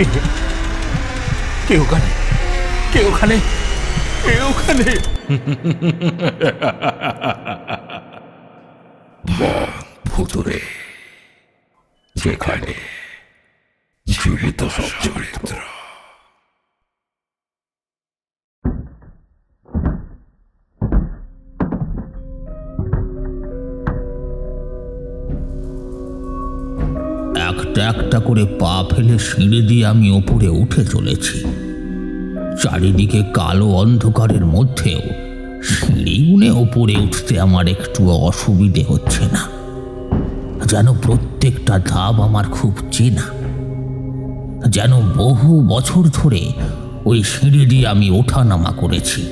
깨어 깨어가네. 깨어가네. 깨어가네. 망포도래. 제가네 지휘도서 지휘도라. একটা একটা করে পা ফেলে সিঁড়ি দিয়ে আমি ওপরে উঠে চলেছি। চারিদিকে কালো অন্ধকারের মধ্যেও সিঁড়ি গুনে ওপরে উঠতে আমার একটু অসুবিধে হচ্ছে না। যেন প্রত্যেকটা ধাপ আমার খুব চেনা। যেন বহু বছর ধরে ওই সিঁড়ি দিয়ে আমি ওঠানামা করেছি।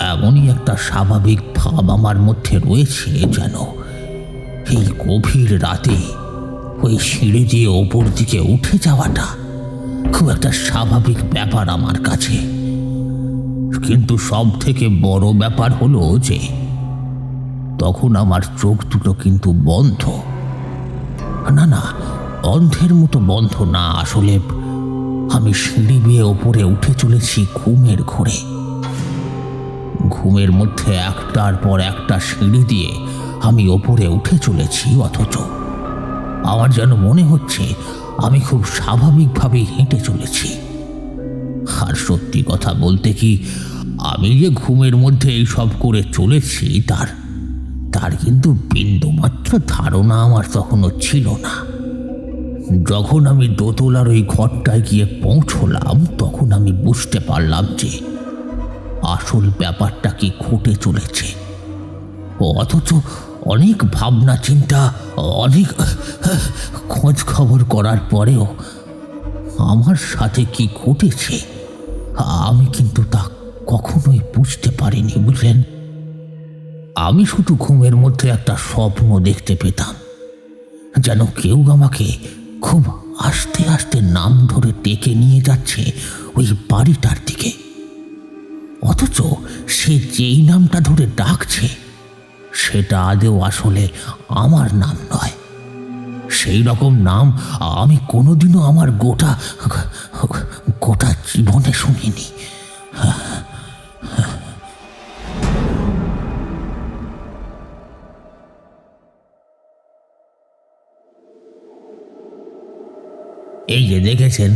এমনই একটা স্বাভাবিক ভাব আমার মধ্যে রয়েছে যেন এই গভীর রাতে ওই সিঁড়ি দিয়ে ওপর দিকে উঠে যাওয়াটা খুব একটা স্বাভাবিক ব্যাপার আমার কাছে। কিন্তু সব থেকে বড় ব্যাপার হলো যে, তখন আমার চোখ দুটো কিন্তু বন্ধ। না না, অন্ধের মতো বন্ধ না, আসলে আমি সিঁড়ি বেয়ে ওপরে উঠে চলেছি ঘুমের ঘোরে। ঘুমের মধ্যে একটার পর একটা সিঁড়ি দিয়ে আমি ওপরে উঠে চলেছি, অথচ আমার যেন মনে হচ্ছে আমি খুব স্বাভাবিকভাবে হেঁটে চলেছি। আর সত্যি কথা বলতে কি, আমি যে ঘুমের মধ্যে এইসব করে চলেছি, তার তার কিন্তু বিন্দুমাত্র ধারণা আমার তখনও ছিল না। যখন আমি দোতলার ওই ঘরটায় গিয়ে পৌঁছলাম, তখন আমি বুঝতে পারলাম যে আসল ব্যাপারটা কি ঘটে চলেছে। অথচ অনেক ভাবনা চিন্তা অনেক খোঁজ খবর করার পরেও আমার সাথে কি ঘটেছে, আমি কিন্তু তা কখনোই বুঝতে পারিনি, বুঝলেন? আমি শুধু ঘুমের মধ্যে একটা স্বপ্ন দেখতে পেতাম, যেন কেউ আমাকে খুব আস্তে আস্তে নাম ধরে ডেকে নিয়ে যাচ্ছে ওই বাড়িটার দিকে। অথচ সে যেই নামটা ধরে ডাকছে সেটা আদেও আসলে আমার নাম নয়। সেই রকম নাম আমি কোনোদিনও আমার গোটা গোটা জীবনে শুনিনি। এই যে দেখেছেন,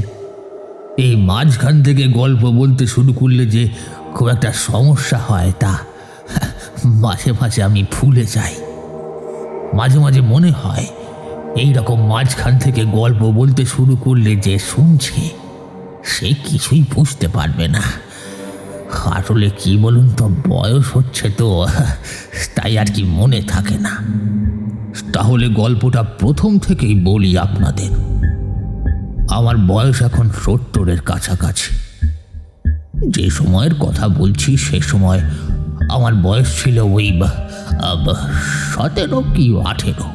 এই মাঝখান থেকে গল্প বলতে শুরু করলে যে খুব একটা সমস্যা হয় তা। মাঝে মাঝে আমি ভুলে যাই। মাঝে মাঝে মনে হয় এই রকম মাঝখান থেকে গল্প বলতে শুরু করলে যে শুনছে, সে কিছুই বুঝতে পারবে না। আসলে কি বলুন তো, বয়স হচ্ছে তো, তাই আর কি মনে থাকে না। তাহলে গল্পটা প্রথম থেকেই বলি আপনাদের। আমার বয়স এখন সত্তরের কাছাকাছি। যে সময়ের কথা বলছি, সে সময় আমার বয়স ছিল ওই সতেরো কি আঠেরো।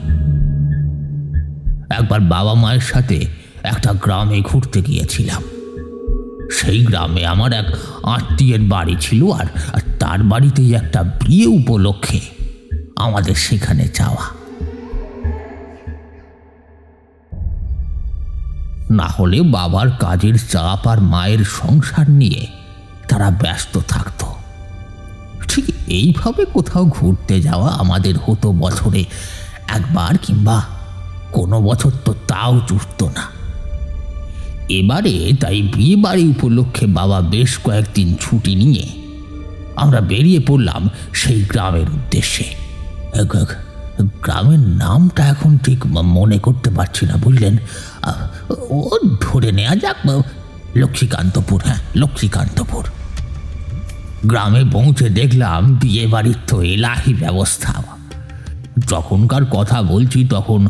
একবার বাবা মায়ের সাথে একটা গ্রামে ঘুরতে গিয়েছিলাম। সেই গ্রামে আমার এক আত্মীয়ের বাড়ি ছিল আর তার বাড়িতেই একটা বিয়ে উপলক্ষে আমাদের সেখানে যাওয়া। না হলে বাবার কাজের চাপ আর মায়ের সংসার নিয়ে তারা ব্যস্ত থাকতো। এইভাবে কোথাও ঘুরতে যাওয়া আমাদের হতো বছরে একবার কিংবা কোনো বছর তো তাও জুটত না। এবারে তাই বিয়ে বাড়ি উপলক্ষে বাবা বেশ কয়েকদিন ছুটি নিয়ে আমরা বেরিয়ে পড়লাম সেই গ্রামের উদ্দেশ্যে। গ্রামের নামটা এখন ঠিক মনে করতে পারছি না, বুঝলেন? ও ধরে নেওয়া যাক, লক্ষ্মীকান্তপুর হ্যাঁ লক্ষ্মীকান্তপুর। গ্রামে পৌঁছে দেখলাম বিয়ে বাড়ির তো এলাহি ব্যবস্থা। যখনকার কথা বলছি তখন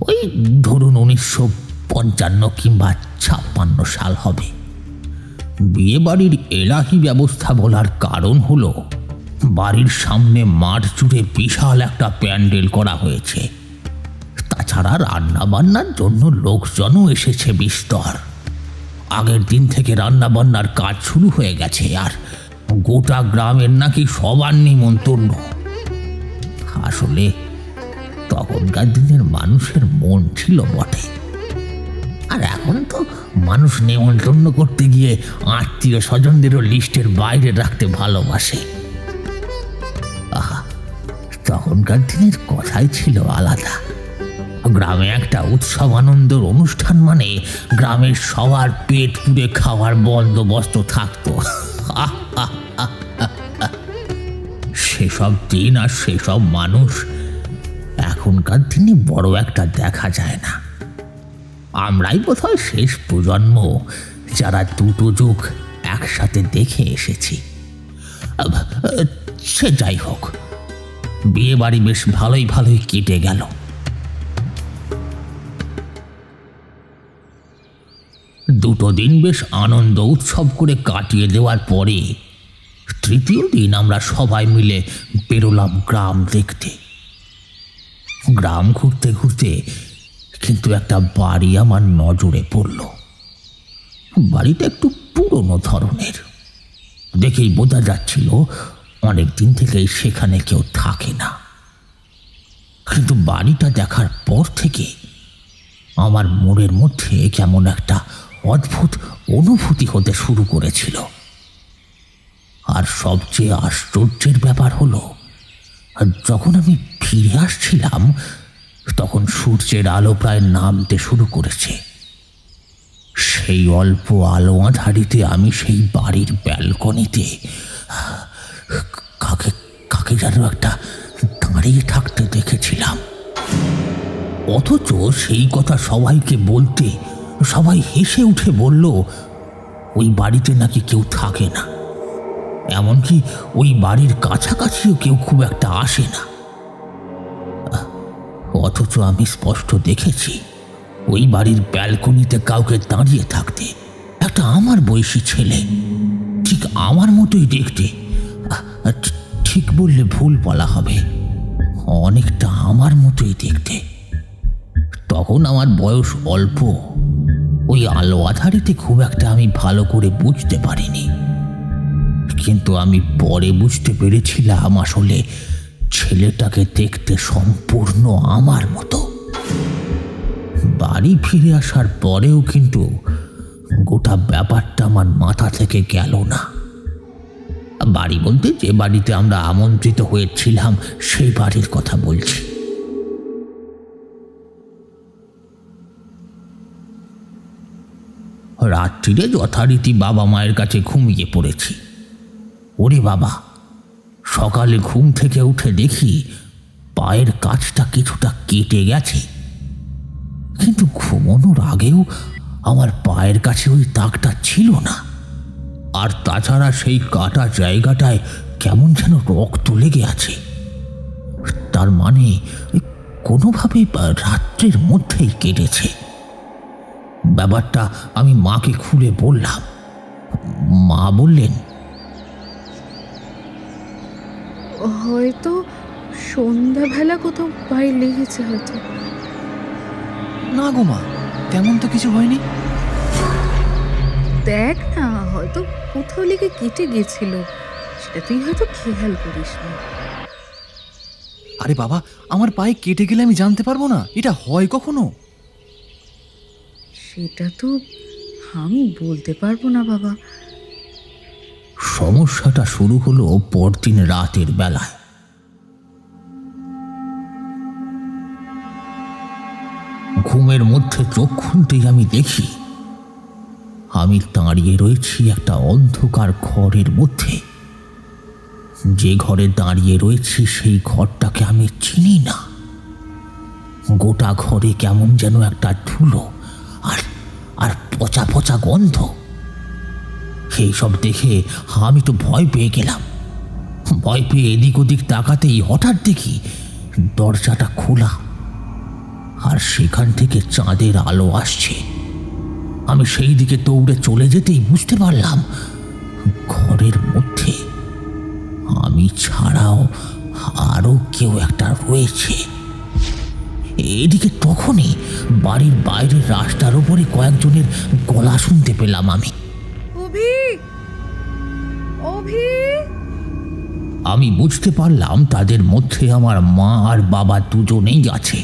ওই ধরুন উনিশশো পঞ্চান্ন কিংবা ছাপ্পান্ন সাল হবে। বিয়ে বাড়ির এলাহি ব্যবস্থা বলার কারণ হলো, বাড়ির সামনে মাঠ জুড়ে বিশাল একটা প্যান্ডেল করা হয়েছে। তাছাড়া রান্না বান্নার জন্য লোকজনও এসেছে বিস্তর। আগের দিন থেকে রান্না বান্নার কাজ শুরু হয়ে গেছে আর গোটা গ্রামের নাকি সবার নিমন্ত্রণ। আসলে তখনকার দিনের মানুষের মন ছিল বটে। আর এখন তো মানুষ নেমন্তন্ন করতে গিয়ে আত্মীয় স্বজনদেরও লিস্টের বাইরে রাখতে ভালোবাসে। আহা, তখনকার দিনের কথাই ছিল আলাদা। গ্রামে একটা উৎসব আনন্দের অনুষ্ঠান মানে গ্রামের সবার পেট পুড়ে খাওয়ার বন্দোবস্ত থাকতো। সেসব দিন আর সেসব মানুষ। এখনকার দিনে বড় একটা দেখা যায় না। আমরাই বোধহয় শেষ প্রজন্ম, যারা দুটো যুগ একসাথে দেখে এসেছি। সে যাই হোক বিয়ে বাড়ি বেশ ভালোই ভালোই কেটে গেল। দুটো দিন বেশ আনন্দ উৎসব করে কাটিয়ে দেওয়ার পরে তৃতীয় দিন আমরা সবাই মিলে বেরোলাম গ্রাম দেখতে। গ্রাম ঘুরতে ঘুরতে কিন্তু একটা বাড়ি আমার নজরে পড়ল। বাড়িটা একটু পুরনো ধরনের। দেখেই বোঝা যাচ্ছিল অনেক দিন থেকেই সেখানে কেউ থাকে না। কিন্তু বাড়িটা দেখার পর থেকে আমার মনের মধ্যে কেমন একটা অদ্ভুত অনুভূতি হতে শুরু করেছিল। আর সবচেয়ে আশ্চর্যের ব্যাপার হলো, যখন আমি ফিরে আসছিলাম, তখন সূর্যের আলো প্রায় নামতে শুরু করেছে। সেই অল্প আলো আধারিতে আমি সেই বাড়ির ব্যালকনিতে, কাকে কাকে যেন একটা দাঁড়িয়ে থাকতে দেখেছিলাম। অথচ সেই কথা সবাইকে বলতে, সবাই হেসে উঠে বলল, ওই বাড়িতে নাকি কেউ থাকে না। এমনকি ওই বাড়ির কাছাকাছিও কেউ খুব একটা আসে না। অথচ আমি স্পষ্ট দেখেছি, ওই বাড়ির ব্যালকনিতে কাউকে দাঁড়িয়ে থাকতে একটা আমার বয়সী ছেলে, ঠিক আমার মতোই দেখতে ঠিক- বললে ভুল বলা হবে, অনেকটা আমার মতোই দেখতে। তখন আমার বয়স অল্প, ওই আলো আধারিতে খুব একটা আমি ভালো করে বুঝতে পারিনি। কিন্তু আমি পরে বুঝতে পেরেছিলাম আসলে ছেলেটাকে দেখতে সম্পূর্ণ আমার মতো। বাড়ি ফিরে আসার পরেও কিন্তু গোটা ব্যাপারটা আমার মাথা থেকে গেল না। বাড়ি বলতে যে বাড়িতে আমরা আমন্ত্রিত হয়েছিলাম সেই বাড়ির কথা বলছি। রাত্রিরে যথারীতি বাবা মায়ের কাছে ঘুমিয়ে পড়েছি। ওরে বাবা, সকালে ঘুম থেকে উঠে দেখি পায়ের কাছটা কিছুটা কেটে গেছে। কিন্তু ঘুমানোর আগেও আমার পায়ের কাছে ওই দাগটা ছিল না। আর তাছাড়া সেই কাটা জায়গাটায় কেমন যেন রক্ত লেগে আছে। তার মানে কোনোভাবে রাত্রের মধ্যেই কেটেছে। ব্যাপারটা আমি মাকে খুলে বললাম। মা বললেন হয়তো সন্ধ্যাবেলা কোথাও পায়ে লেগেছে হয়তো। না গো মা তেমন তো কিছু হয়নি। দেখ না হয়তো কোথাও লেগে কেটে গেছিল। সেটা তুই হয়তো খেয়াল করিস না। আরে বাবা আমার পায়ে কেটে গেলে আমি জানতে পারব না এটা হয় কখনো? সেটা তো আমি বলতে পারব না বাবা। সমস্যাটা শুরু হলো পরদিন রাতের বেলায়। ঘুমের মধ্যে চোখ খুলতেই আমি দেখি, আমি দাঁড়িয়ে রয়েছি একটা অন্ধকার ঘরের মধ্যে। যে ঘরে দাঁড়িয়ে রয়েছি সেই ঘরটাকে আমি চিনি না। গোটা ঘরে কেমন যেন একটা ধুলো আর আর পচা পচা গন্ধ। সেই সব দেখে আমি তো ভয় পেয়ে গেলাম। ভয় পেয়ে এদিক ওদিক তাকাতেই হঠাৎ দেখি দরজাটা খোলা আর সেখান থেকে চাঁদের আলো আসছে। আমি সেই দিকে দৌড়ে চলে যেতেই বুঝতে পারলাম ঘরের মধ্যে আমি ছাড়াও আরও কেউ একটা রয়েছে। এদিকে তখনই বাড়ির বাইরের রাস্তার উপরে কয়েকজনের গলা শুনতে পেলাম আমি। আমি বুঝতে পারলাম তাদের মধ্যে আমার মা আর বাবা দুজনেই আছে।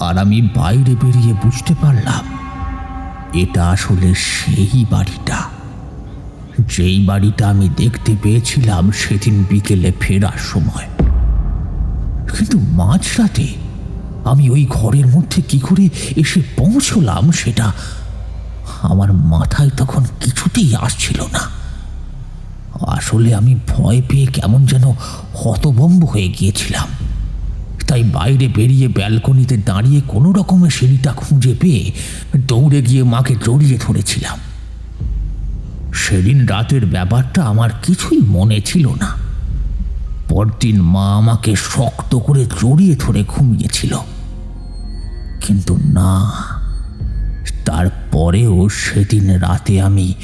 আর আমি বাইরে বেরিয়ে বুঝতে পারলাম, এটা আসলে সেই বাড়িটা। যেই বাড়িটা আমি দেখতে পেয়েছিলাম সেদিন বিকেলে ফেরার সময়। কিন্তু মাঝরাতে আমি ওই ঘরের মধ্যে কি করে এসে পৌঁছলাম সেটা আমার মাথায় তখন কিছুতেই আসছিল না। আসলে আমি ভয় পেয়ে কেমন যেন হতবম্ব হয়ে গিয়েছিলাম। তাই বাইরে বেরিয়ে ব্যালকনিতে দাঁড়িয়ে কোনো রকমের সিঁড়িটা খুঁজে পেয়ে দৌড়ে গিয়ে মাকে জড়িয়ে ধরেছিলাম। সেদিন রাতের ব্যাপারটা আমার কিছুই মনে ছিল না। পরদিন মা আমাকে শক্ত করে জড়িয়ে ধরে ঘুমিয়েছিল। কিন্তু না, তারপরেও সেদিন রাতে আমি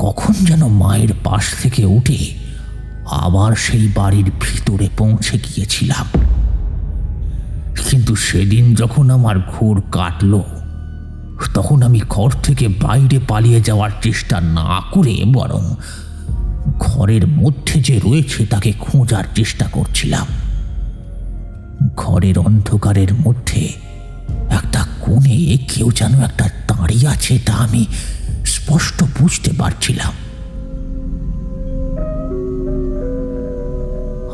কখন যেন মায়ের পাশ থেকে উঠে আবার সেই বাড়ির ভিতরে পৌঁছে গিয়েছিলাম। কিন্তু সেদিন যখন আমার ঘোর কাটল, তখন আমি ঘর থেকে বাইরে পালিয়ে যাওয়ার চেষ্টা না করে বরং ঘরের মধ্যে যে রয়েছে তাকে খোঁজার চেষ্টা করছিলাম। ঘরের অন্ধকারের মধ্যে একটা কোণে কেউ যেন একটা দাঁড়িয়ে আছে তা আমি স্পষ্ট বুঝতে পারছিলাম।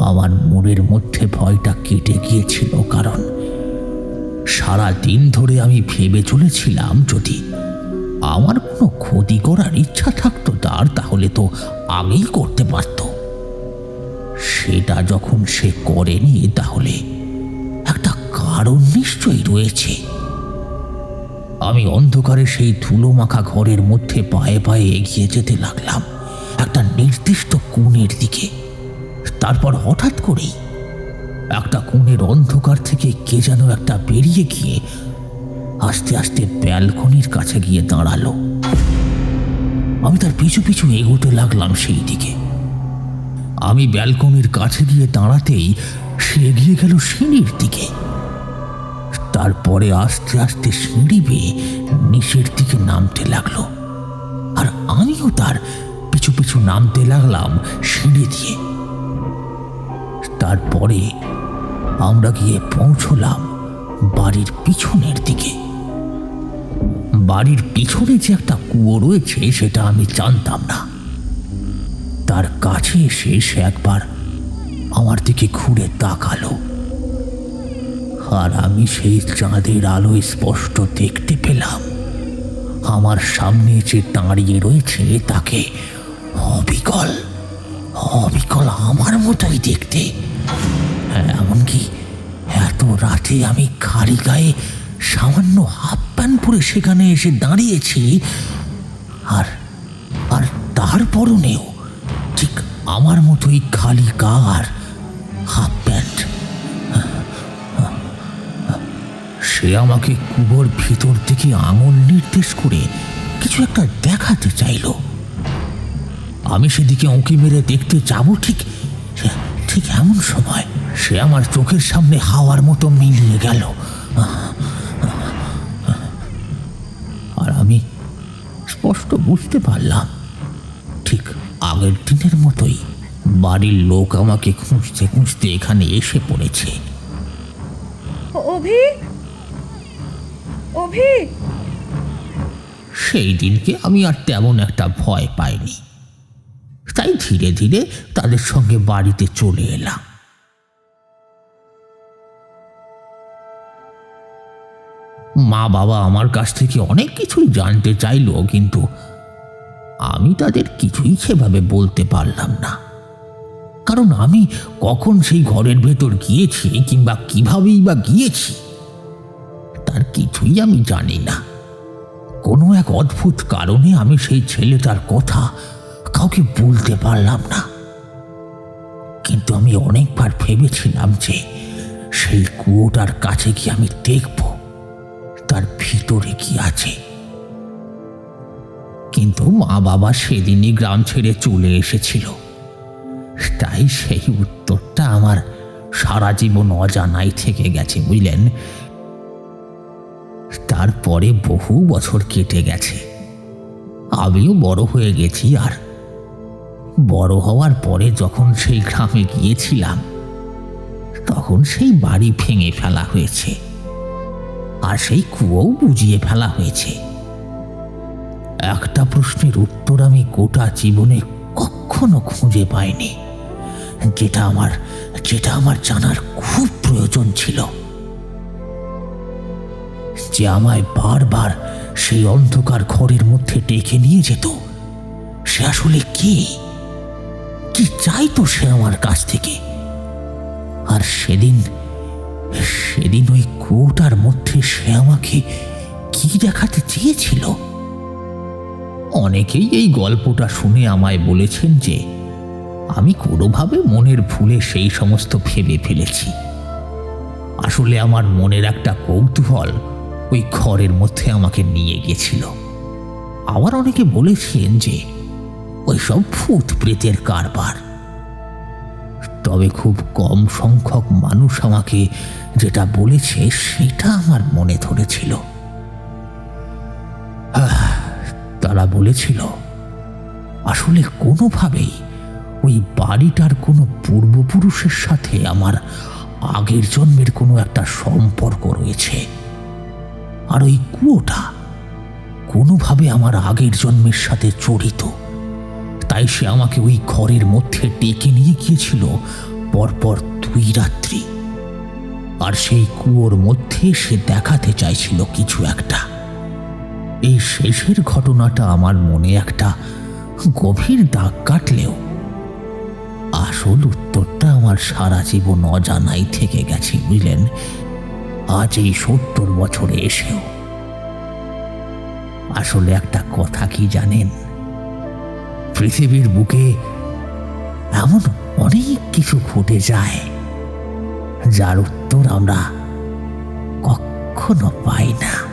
আমার মনের মধ্যে ভয়টা কেটে গিয়েছিল, কারণ সারা দিন ধরে আমি ভেবে চলেছিলাম, যদি আমার কোনো ক্ষতি করার ইচ্ছা থাকতো তার, তাহলে তো আগেই করতে পারত। সেটা যখন সে করেনি, তাহলে একটা কারণ নিশ্চয়ই রয়েছে। আমি অন্ধকারে সেই ধুলো মাখা ঘরের মধ্যে পায়ে পায়ে এগিয়ে যেতে লাগলাম, একটা নির্দিষ্ট কোণের দিকে। তারপর হঠাৎ করেই একটা কোণের অন্ধকার থেকে কে যেন একটা বেরিয়ে গিয়ে আস্তে আস্তে ব্যালকনির কাছে গিয়ে দাঁড়াল। আমি তার পিছু পিছু এগোতে লাগলাম সেই দিকে। আমি ব্যালকনির কাছে গিয়ে দাঁড়াতেই সে এগিয়ে গেল সিঁড়ির দিকে। তারপরে আস্তে আস্তে সিঁড়ি বেয়ে নিচের দিকে নামতে লাগল। আর আমিও তার পিছু পিছু নামতে লাগলাম সিঁড়ি দিয়ে। তারপরে আমরা গিয়ে পৌঁছলাম বাড়ির পিছনের দিকে। বাড়ির পিছনে যে একটা কুয়ো রয়েছে সেটা আমি জানতাম না। তার কাছে এসে সে একবার আমার দিকে ঘুরে তাকালো। আর আমি সেই চাঁদের আলোয় স্পষ্ট দেখতে পেলাম। আমার সামনে যে দাঁড়িয়ে রয়েছে তাকে অবিকল অবিকল আমার মতোই দেখতে। হ্যাঁ, এমনকি এত রাতে আমি খালি গায়ে সামান্য হাফ প্যান্ট পরে সেখানে এসে দাঁড়িয়েছি। আর আর তার পরনেও ঠিক আমার মতোই খালি গা আর হাফ প্যান্ট। সে আমাকে কুয়োর ভিতর থেকে আঙুল নির্দেশ করে কিছু একটা দেখাতে চাইলো। আমি সেদিকে উঁকি মেরে দেখতে যাব ঠিক ঠিক এমন সময় সে আমার চোখের সামনে হাওয়ার মতো মিলিয়ে গেল। আর আমি স্পষ্ট বুঝতে পারলাম, ঠিক আগের দিনের মতোই বাড়ির লোক আমাকে খুঁজতে খুঁজতে এখানে এসে পড়েছে। অভি? অভি? সেই দিনকে আমি আর তেমন একটা ভয় পাইনি। তাই ধীরে ধীরে তাদের সঙ্গে বাড়িতে চলে এলাম। মা বাবা আমার কাছ থেকে অনেক কিছুই জানতে চাইলো, কিন্তু আমি তাদের কিছুই সেভাবে বলতে পারলাম না। কারণ আমি কখন সেই ঘরের ভেতর গিয়েছি কিংবা কিভাবেই বা গিয়েছি তার কিছুই আমি জানি না। কোনো এক অদ্ভুত কারণে আমি সেই ছেলেটার কথা কাউকে বলতে পারলাম না। কিন্তু আমি অনেকবার ভেবেছিলাম যে সেই কুয়োটার কাছে গিয়ে আমি দেখব তার ভিতরে কি আছে। কিন্তু মা বাবা সেদিনই গ্রাম ছেড়ে চলে এসেছিল। তাই সেই উত্তরটা আমার সারা জীবন অজানাই থেকে গেছে, বুঝলেন? তারপরে বহু বছর কেটে গেছে। আমিও বড় হয়ে গেছি আর। বড় হওয়ার পরে যখন সেই গ্রামে গিয়েছিলাম, তখন সেই বাড়ি ভেঙে ফেলা হয়েছে। আর সেই কুয়োও বুঝিয়ে ফেলা হয়েছে। একটা প্রশ্নের উত্তর আমি গোটা জীবনে কখনো খুঁজে পাইনি। যেটা আমার যেটা আমার জানার খুব প্রয়োজন ছিল। যে আমায় বারবার সেই অন্ধকার ঘরের মধ্যে ডেকে নিয়ে যেত, সে আসলে কে? কি চাইতো সে আমার কাছ থেকে? আর সেদিন সেদিন ওই কুয়োটার মধ্যে সে আমাকে কি দেখাতে চেয়েছিল? অনেকেই এই গল্পটা শুনে আমায় বলেছেন যে, আমি কোনোভাবে মনের ভুলে সেই সমস্ত ভেবে ফেলেছি। আসলে আমার মনের একটা কৌতূহল ওই ঘরের মধ্যে আমাকে নিয়ে গেছিল আবার অনেকে বলেছেন যে ওই সব ভূত প্রেতের কারবার। তবে খুব কম সংখ্যক মানুষ আমাকে যেটা বলেছে সেটা আমার মনে ধরেছিল। তারা বলেছিল, আসলে কোনোভাবেই ওই বাড়িটার কোনো পূর্বপুরুষের সাথে আমার আগের জন্মের কোনো একটা সম্পর্ক রয়েছে। আর ওই কুয়োটা কোনোভাবে আমার আগের জন্মের সাথে জড়িত। তাই সে আমাকে ওই ঘরের মধ্যে ডেকে নিয়ে গিয়েছিল পরপর দুই রাত্রি। আর সেই কুয়োর মধ্যে সে দেখাতে চাইছিল কিছু একটা। এই শেষের ঘটনাটা আমার মনে একটা গভীর দাগ কাটলেও আসল উত্তরটা আমার সারা জীবন অজানাই থেকে গেছে, বুঝলেন? আজ এই সত্তর বছরে এসেও। আসলে একটা কথা কি জানেন? পৃথিবীর বুকে এমন অনেক কিছু ঘটে যায়, যার উত্তর আমরা কখনো পাই না।